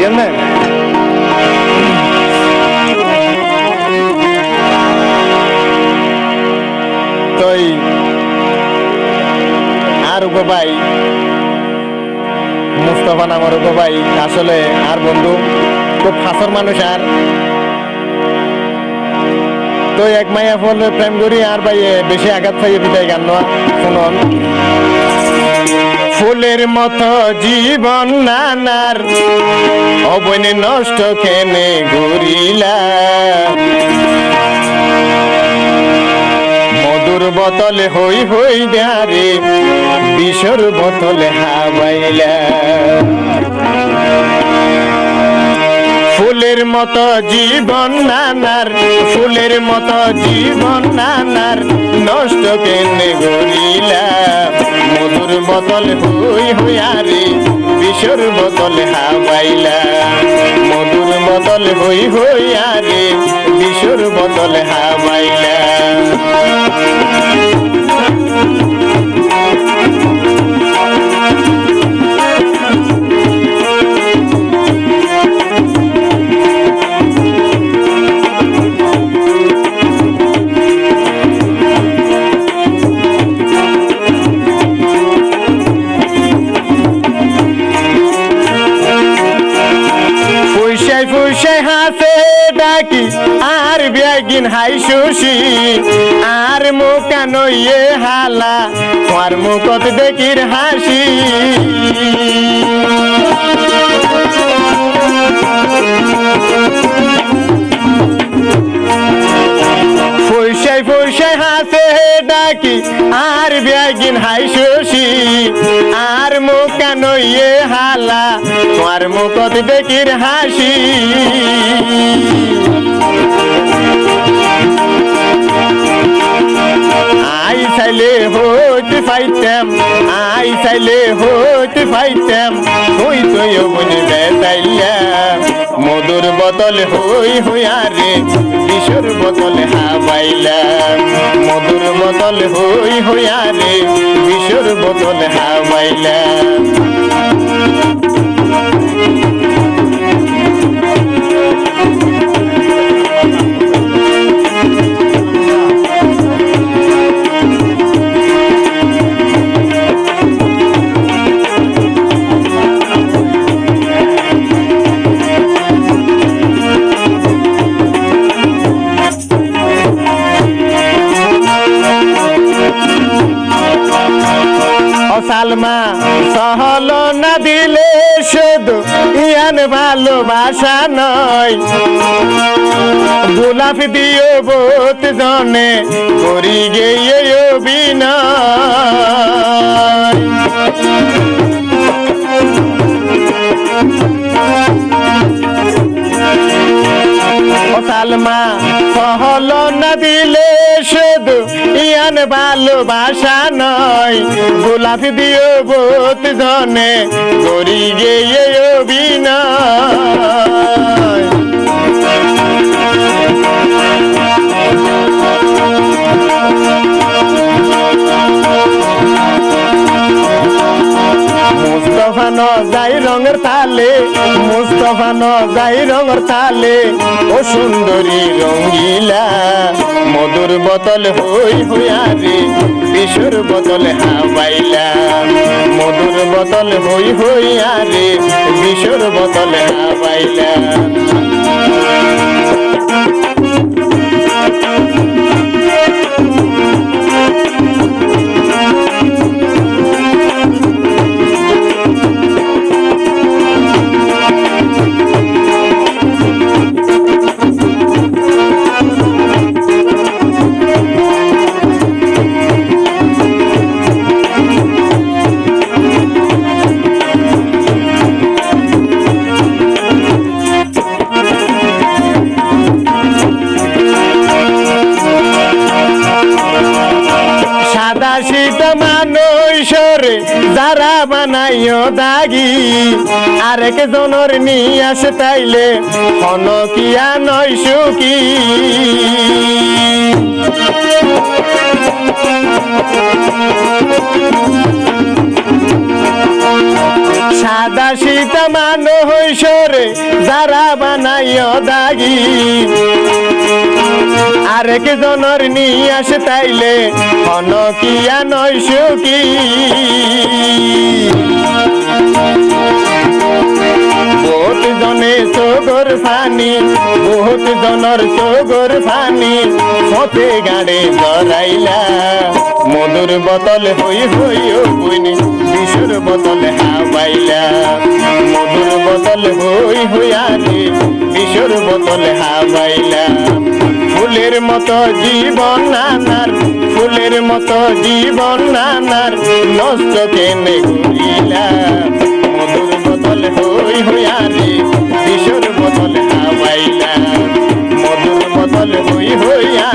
বুঝলেন তো আর ভাই মুস্তফা নামের ভাই আসলে আর বন্ধু, খুব ফাঁসর মানুষ আর। তো এক মাইয়া ফল প্রেম করি আর ভাই বেশি আঘাত পাইয়ে বিদায় গান নেওয়া শুনুন। ফুলের মতো জীবন নানার। অবনে নষ্ট কেনে ঘুরিলা। মধুর বোতলে হই হই দারে বিষর বোতলে হাবাইলা। ফুলের মতো জীবন নানার, ফুলের মতো জীবন নানার, নষ্ট কেনে মধুর বোতল হই হইয়ারে বিষর বোতল হাবাইলা মধুর বোতল হই হইয়ারে বিষর বোতল হাবাইলা ফুসাই ফুসাই ডাকি, আর বেগিন হাই সুশি আর মুখা নইয়ে হালা, তোমার মুখত দেখির হাসি। হাসে ডাকি, আর বেগিন হাই সুশি আর মুখা নইয়ে হালা, তোমার মুখত দেখির হাসি। আই চাইলে হইতে পাইতাম, আই চাইলে হইতে পাইতাম হই তুই বুঝি বেতাইলা মধুর বদল হই হুয়ারে আরে কিশোর হাবাইলাম। হাবাইলা মধুর বদল হই হুয়ারে আরে বদল বোতল ইয়ান ভালোবাসা নয়। গোলাপ দিও বোত জনে করি গিয়ে সালমা সহল না দিলে শুধু ইয়ান ভালোবাসা নয়। গোলাপ দিও বোত জনে করি গে অভিনয়। মুস্তফা ন যাই রঙর তালে। ও সুন্দরী রঙ্গিলা মধুর বোতল হই হইয়ারে বিশুর বোতল হাবাইলা মধুর বোতল হই হইয়ারে বিশুর বোতল হাবাইলা বানাইও দাগি, আরেক জনের আসে তাইলে হন কিয়া নয় সুখী। সাদা সীতা মান হইসরে, যারা বানাইও দাগি। আরেক জনর নিয়ে আসে তাইলে হন কিয়া নয় সুখী বহুত জনে চোগর ফানি, বহুত জনর চোগর ফানি সতে গাড়ে জরাইলা মধুর বোতল হই হই বুইনি বিশুর বোতল হাওয়াইলা। মধুর বোতল হই হইয়ারে বিশুর বোতল হাওয়াইলা। ফুলের মতো জীবন নানার, ফুলের মতো জীবন নানার নষ্ট কেনে ঘুরিলা মধুর বদল হই হইয়া কিশোর বদল হাওয়াইলা মধুর বদল হই হইয়া